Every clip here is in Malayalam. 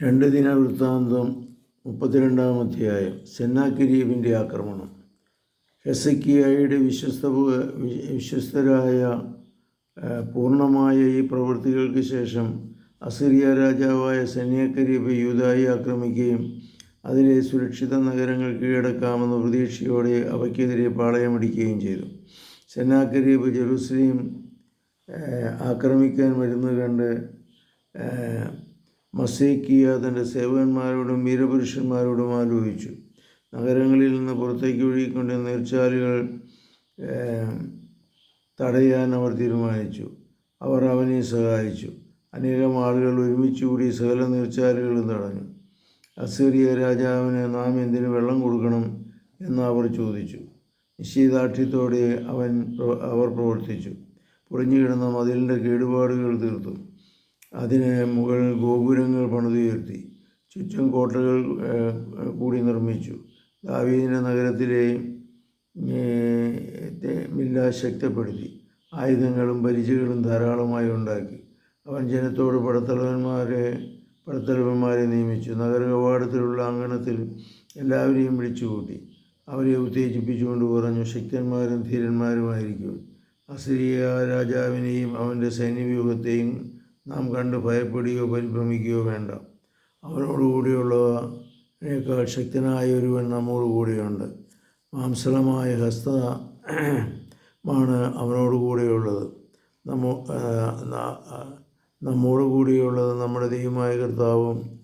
രണ്ട് ദിന വൃത്താന്തം മുപ്പത്തിരണ്ടാം അധ്യായം സെന്നാക്കിരീബിന്റെ ആക്രമണം. ഹെസക്കിയായുടെ വിശ്വസ്ത വിശ്വസ്തരായ പൂർണമായ ഈ പ്രവൃത്തികൾക്ക് ശേഷം അസിറിയ രാജാവായ സെന്യാക്കരീബ് യൂതായി ആക്രമിക്കുകയും അതിലെ സുരക്ഷിത നഗരങ്ങൾ കീഴടക്കാമെന്ന പ്രതീക്ഷയോടെ അവയ്ക്കെതിരെ പാളയമടിക്കുകയും ചെയ്തു. സെന്നാക്കരീബ് ജെറുസലേം ആക്രമിക്കാൻ വരുന്നത് കണ്ട് മസേക്കിയ തന്റെ സേവകന്മാരോടും വീരപുരുഷന്മാരോടും ആലോചിച്ചു. നഗരങ്ങളിൽ നിന്ന് പുറത്തേക്ക് ഒഴുകിക്കൊണ്ട് നീർച്ചാലുകൾ തടയാൻ അവർ തീരുമാനിച്ചു. അവർ അവനെ സഹായിച്ചു. അനേകം ആളുകൾ ഒരുമിച്ച് കൂടി സകല നീർച്ചാലുകളും തടഞ്ഞു. അസീറിയ രാജാവിന് നാം എന്തിനു വെള്ളം കൊടുക്കണം എന്ന് അവർ ചോദിച്ചു. നിശ്ചയദാർഢ്യത്തോടെ അവൻ അവർ പ്രവർത്തിച്ചു. പൊളിഞ്ഞുകിടന്ന മതിലിന്റെ കേടുപാടുകൾ തീർത്തു. അതിന് മുകളിൽ ഗോപുരങ്ങൾ പണിതുയർത്തി. ചുറ്റും കോട്ടകൾ കൂടി നിർമ്മിച്ചു. ദാവീദിന്റെ നഗരത്തിലെ മില്ല ശക്തിപ്പെടുത്തി. ആയുധങ്ങളും പരിചകളും ധാരാളമായി ഉണ്ടാക്കി. അവൻ ജനത്തോട് പടത്തലവന്മാരെ പടത്തലവന്മാരെ നിയമിച്ചു. നഗര കവാടത്തിലുള്ള അങ്കണത്തിൽ എല്ലാവരെയും വിളിച്ചുകൂട്ടി. അവരെ ഉത്തേജിപ്പിച്ചുകൊണ്ട് പറഞ്ഞു ശക്തന്മാരും ധീരന്മാരുമായിരിക്കും. അസിരിയ രാജാവിനെയും അവന്റെ സൈന്യവ്യൂഹത്തെയും നാം കണ്ട് ഭയപ്പെടുകയോ പരിഭ്രമിക്കുകയോ വേണ്ട. അവനോടുകൂടിയുള്ളതിനേക്കാൾ ശക്തനായ ഒരുവൻ നമ്മോട് കൂടെയുണ്ട്. മാംസളമായ ഹസ്ത മാണ് അവനോട് കൂടെയുള്ളത് നമ്മോ കൂടിയുള്ളത് നമ്മുടെ ദൈവമായ കർത്താവും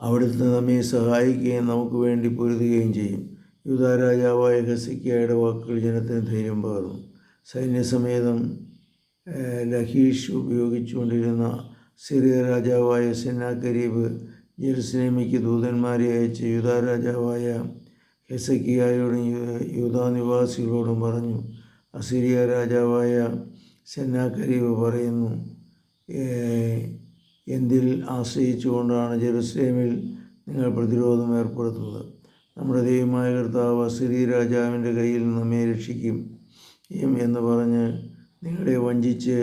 അവിടുത്തെ നമ്മെ സഹായിക്കുകയും നമുക്ക് വേണ്ടി പൊരുതുകയും ചെയ്യും. യുദ്ധ രാജാവായ ഹസിക്കയുടെ വാക്കുകൾ ജനത്തിന് ധൈര്യം പകർന്നു. സൈന്യസമേതം ലഹീഷ് ഉപയോഗിച്ചുകൊണ്ടിരുന്ന സിറിയ രാജാവായ സെന്നാക്കരീബ് ജെറുസലേമിക്ക് ദൂതന്മാരെ അയച്ച് യൂതാ രാജാവായ ഹെസക്കിയായോടും യൂതാ നിവാസികളോടും പറഞ്ഞു. അസിറിയ രാജാവായ സെന്നാക്കരീബ് പറയുന്നു എന്തിൽ ആശ്രയിച്ചുകൊണ്ടാണ് ജെറുസലേമിൽ നിങ്ങൾ പ്രതിരോധം ഏർപ്പെടുത്തുന്നത്? നമ്മുടെ ദൈവമായ കർത്താവ് അസിറി രാജാവിന്റെ കയ്യിൽ നമ്മെ രക്ഷിക്കും. എന്ന് പറഞ്ഞ് നിങ്ങളെ വഞ്ചിച്ച്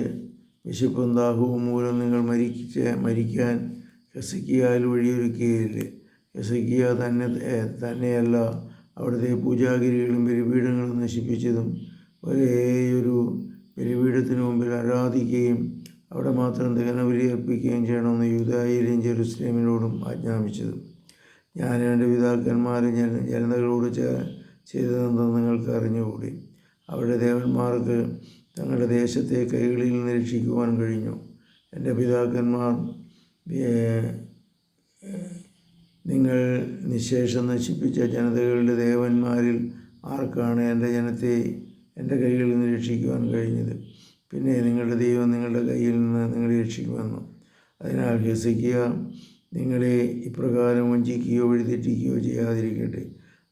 വിശപ്പും ദാഹവും മൂലം നിങ്ങൾ മരിച്ച് മരിക്കാൻ ഹെസക്കിയാൽ വഴിയൊരുക്കുകയില്ലേ ഹെസക്കിയ തന്നെ തന്നെയല്ല അവിടുത്തെ പൂജാഗിരികളും ബലിപീഠങ്ങളും നശിപ്പിച്ചതും ഒരേയൊരു ബലിപീഠത്തിന് മുമ്പിൽ ആരാധിക്കുകയും അവിടെ മാത്രം ദഹനബലി അർപ്പിക്കുകയും ചെയ്യണമെന്ന് യൂതായിലെയും ജെറുസലേമിനോടും ആജ്ഞാപിച്ചത്. ഞാൻ എന്റെ പിതാക്കന്മാരെ ജന ജനതകളോട് ചെയ്തതെന്ന് നിങ്ങൾക്ക് അറിഞ്ഞുകൂടി അവരുടെ ദേവന്മാർക്ക് തങ്ങളുടെ ദേശത്തെ കൈകളിൽ നിന്ന് രക്ഷിക്കുവാൻ കഴിഞ്ഞു. എന്റെ പിതാക്കന്മാർ നിങ്ങൾ നിശേഷം നശിപ്പിച്ച ജനതകളുടെ ദേവന്മാരിൽ ആർക്കാണ് എന്റെ ജനത്തെ എന്റെ കൈകളിൽ നിന്ന് രക്ഷിക്കുവാൻ കഴിഞ്ഞത്? പിന്നെ നിങ്ങളുടെ ദൈവം നിങ്ങളുടെ കയ്യിൽ നിന്ന് നിങ്ങളെ രക്ഷിക്കുമെന്നു അതിനാൽ ഹെസിക്കിയ നിങ്ങളെ ഇപ്രകാരം വഞ്ചിക്കുകയോ വഴിതെറ്റിക്കുകയോ ചെയ്യാതിരിക്കട്ടെ.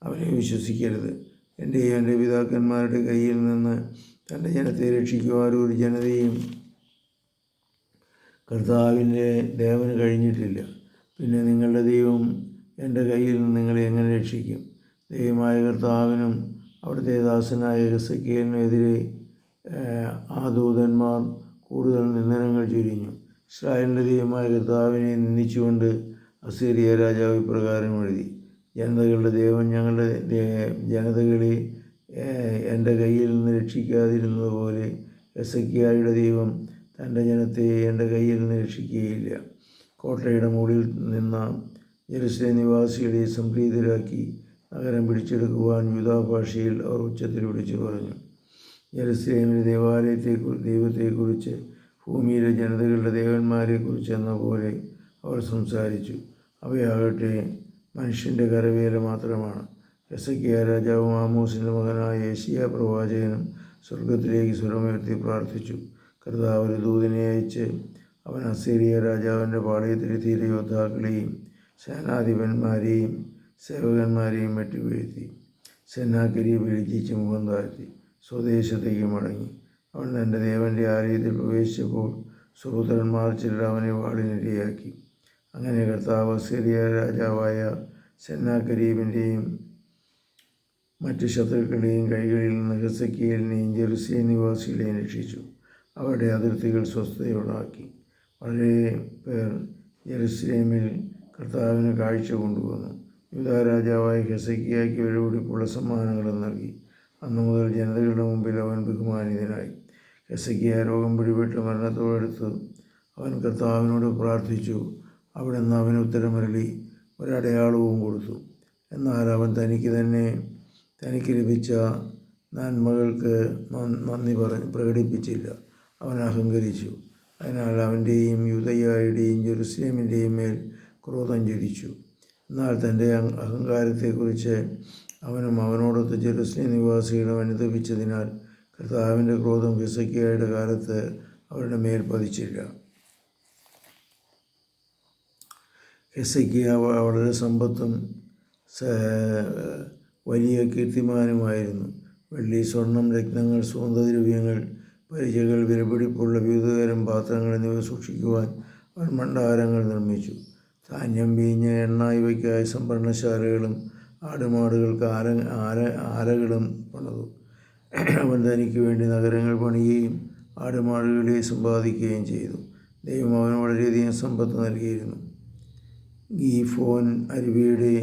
അവനെ വിശ്വസിക്കരുത്. എന്റെ എന്റെ പിതാക്കന്മാരുടെ കയ്യിൽ നിന്ന് തന്റെ ജനത്തെ രക്ഷിക്കുവാൻ ഒരു ജനതയും കർത്താവിന്റെ ദേവന് കഴിഞ്ഞിട്ടില്ല. പിന്നെ നിങ്ങളുടെ ദൈവം എന്റെ കയ്യിൽ നിന്ന് നിങ്ങളെ എങ്ങനെ രക്ഷിക്കും? ദൈവമായ കർത്താവിനും അവിടുത്തെ ദാസനായ ഹെസക്കിയലിനെതിരെ ആ ദൂതന്മാർ കൂടുതൽ നിന്ദനങ്ങൾ ചൊരിഞ്ഞു. ഇസ്രായേലിന്റെ ദൈവമായ കർത്താവിനെ നിന്ദിച്ചുകൊണ്ട് അസീറിയ രാജാവ് ഇപ്രകാരം എഴുതി ജനതകളുടെ ദൈവം ഞങ്ങളുടെ ജനതകളെ എന്റെ കയ്യിൽ നിന്ന് രക്ഷിക്കാതിരുന്നത് പോലെ എസക്കിയായുടെ ദൈവം തന്റെ ജനത്തെ എന്റെ കയ്യിൽ നിന്ന് രക്ഷിക്കുകയില്ല. കോട്ടയുടെ മുകളിൽ നിന്ന ജെറുസലേം നിവാസികളെ സംപ്രീതരാക്കി നഗരം പിടിച്ചെടുക്കുവാൻ യുദാഭാഷയിൽ അവർ ഉച്ചത്തിൽ വിളിച്ചു പറഞ്ഞു. ജെറുസലേമിലെ ദേവാലയത്തെ ദൈവത്തെക്കുറിച്ച് ഭൂമിയിലെ ജനതകളുടെ ദേവന്മാരെക്കുറിച്ച് എന്ന പോലെ അവർ സംസാരിച്ചു. അവയാകട്ടെ മനുഷ്യന്റെ കരവേല മാത്രമാണ്. എസക്കിയ രാജാവും ആമോസിന്റെ മകനായ ഏഷ്യ പ്രവാചകനും സ്വർഗത്തിലേക്ക് സ്വരമുയർത്തി പ്രാർത്ഥിച്ചു. കർത്താവ് ഒരു ദൂതിനെ അയച്ച് അവൻ അസീറിയ രാജാവിന്റെ പാളയത്തിലെ തീരെ യോദ്ധാക്കളെയും സേനാധിപന്മാരെയും സേവകന്മാരെയും വെട്ടിവീഴ്ത്തി. സെന്നാക്കരി വിളിച്ചിച്ച് മുഖം താഴ്ത്തി. സ്വദേശത്തേക്ക് മടങ്ങി. അവൻ തന്റെ ദേവന്റെ ആലയത്തിൽ പ്രവേശിച്ചപ്പോൾ സഹോദരന്മാർ ചിലർ അവനെ വാളിനിരയാക്കി. അങ്ങനെ കർത്താവ് സിറിയ രാജാവായ സെന്നാക്കരീബിന്റെയും മറ്റ് ശത്രുക്കളെയും കൈകളിൽ നിന്ന് ഹെസക്കിയലിനെയും ജെറുസലേം നിവാസികളെയും രക്ഷിച്ചു. അവരുടെ അതിർത്തികൾ സ്വസ്ഥതയോടാക്കി വളരെ പേർ ജെറുസലേമിൽ കർത്താവിന് കാഴ്ച കൊണ്ടുവന്നു. യുദ്ധരാജാവായ രാജാവായ ഹെസക്കിയാക്ക് വിലപിടിപ്പുള്ള സമ്മാനങ്ങളും നൽകി. അന്നു മുതൽ ജനതകളുടെ മുമ്പിൽ അവൻ ബഹുമാനിതനായി. ഹെസക്കിയ രോഗം പിടിപെട്ട് മരണത്തോടെടുത്ത് അവൻ കർത്താവിനോട് പ്രാർത്ഥിച്ചു. അവിടെ നിന്ന് അവന് ഉത്തരമരളി ഒരടയാളവും കൊടുത്തു. എന്നാൽ അവൻ തനിക്ക് തന്നെ തനിക്ക് ലഭിച്ച നന്മകൾക്ക് നന്ദി പറഞ്ഞ് പ്രകടിപ്പിച്ചില്ല. അവൻ അഹങ്കരിച്ചു. അതിനാൽ അവന്റെയും യുദ്ധയായുടെയും ജെറുസലേമിന്റെയും മേൽ ക്രോധം ജ്വലിച്ചു. എന്നാൽ തന്റെ അഹങ്കാരത്തെക്കുറിച്ച് അവനും അവനോടൊത്ത് ജെറുസലേം നിവാസികളും അനുദപിച്ചതിനാൽ കർത്താവിന്റെ ക്രോധം ഹിസക്കിയായുടെ കാലത്ത് അവരുടെ മേൽ പതിച്ചില്ല. ഹെസക്കിയ വളരെ സമ്പത്തും വലിയ കീർത്തിമാനുമായിരുന്നു. വെള്ളി സ്വർണം രത്നങ്ങൾ സുഗന്ധദ്രവ്യങ്ങൾ പരിചകൾ വിലപിടിപ്പുള്ള വിവിധതരം പാത്രങ്ങൾ എന്നിവ സൂക്ഷിക്കുവാൻ അവൻ നിർമ്മിച്ചു. ധാന്യം വീഞ്ഞ് എണ്ണ ഇവയ്ക്കായി സംഭരണശാലകളും ആടുമാടുകൾക്ക് ആര ആര ആരകളും പണിതു. അവൻ തനിക്ക് വേണ്ടി നഗരങ്ങൾ പണിയുകയും ആടുമാടുകളെ സമ്പാദിക്കുകയും ചെയ്തു. ദൈവം അവന് വളരെയധികം സമ്പത്ത് നൽകിയിരുന്നു. ഗീഫോൻ അരുവിയുടെ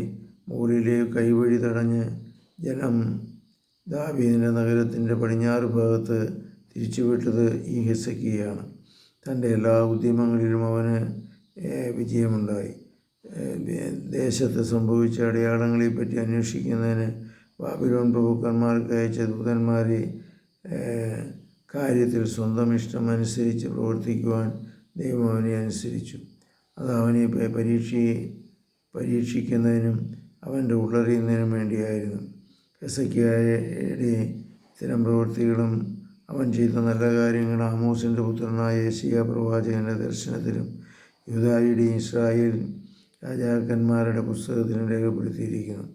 മുകളിലെ കൈവഴി തടഞ്ഞ് ജനം ദാവീദിന്റെ നഗരത്തിന്റെ പടിഞ്ഞാറ് ഭാഗത്ത് തിരിച്ചുവിട്ടത് ഈ ഹെസക്കിയാണ്. തന്റെ എല്ലാ ഉദ്യമങ്ങളിലും അവന് വിജയമുണ്ടായി. ദേശത്ത് സംഭവിച്ച അടയാളങ്ങളെപ്പറ്റി അന്വേഷിക്കുന്നതിന് ബാബിലോൺ പ്രഭുക്കന്മാർക്ക് അയച്ച ദൂതന്മാരെ കാര്യത്തിൽ സ്വന്തം ഇഷ്ടം അനുസരിച്ച് പ്രവർത്തിക്കുവാൻ ദൈവം അവനെ അനുസരിച്ചു. അത് അവനെ പരീക്ഷയെ പരീക്ഷ പരീക്ഷിക്കുന്നതിനും അവന്റെ ഉള്ളറിയുന്നതിനും വേണ്ടിയായിരുന്നു. ഹെസക്കിയായുടെ സ്ഥിരം പ്രവൃത്തികളും അവൻ ചെയ്ത നല്ല കാര്യങ്ങൾ ആമോസിന്റെ പുത്രനായ ഏഷ്യ പ്രവാചകന്റെ ദർശനത്തിലും യുദായുടെയും ഇസ്രായേൽ രാജാക്കന്മാരുടെ പുസ്തകത്തിലും രേഖപ്പെടുത്തിയിരിക്കുന്നു.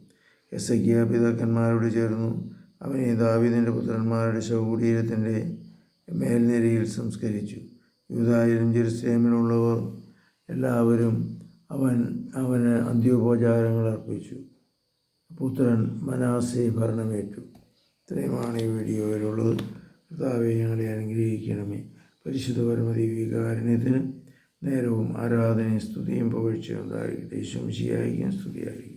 എസക്കിയ പിതാക്കന്മാരോട് ചേർന്നു അവനെ ദാവിദിന്റെ പുത്രന്മാരുടെ ശവകുടീരത്തിന്റെ മേൽനിരയിൽ സംസ്കരിച്ചു. യൂദായിലും ജെറുസലേമിലുള്ളവർ എല്ലാവരും അവൻ അവന് അന്ത്യോപചാരങ്ങൾ അർപ്പിച്ചു. പുത്രൻ മനാസെ ഭരണമേറ്റു. ഇത്രയുമാണ് ഈ വീഡിയോയിലുള്ളത്. കർത്താവെ ഞങ്ങളെ അനുഗ്രഹിക്കണമേ. പരിശുദ്ധ വികാരണത്തിന് നേരവും ആരാധനയും സ്തുതിയും പുകഴ്ചയും ഉണ്ടായിരിക്കട്ടെ. ശംശിയായിരിക്കും സ്തുതിയായിരിക്കും.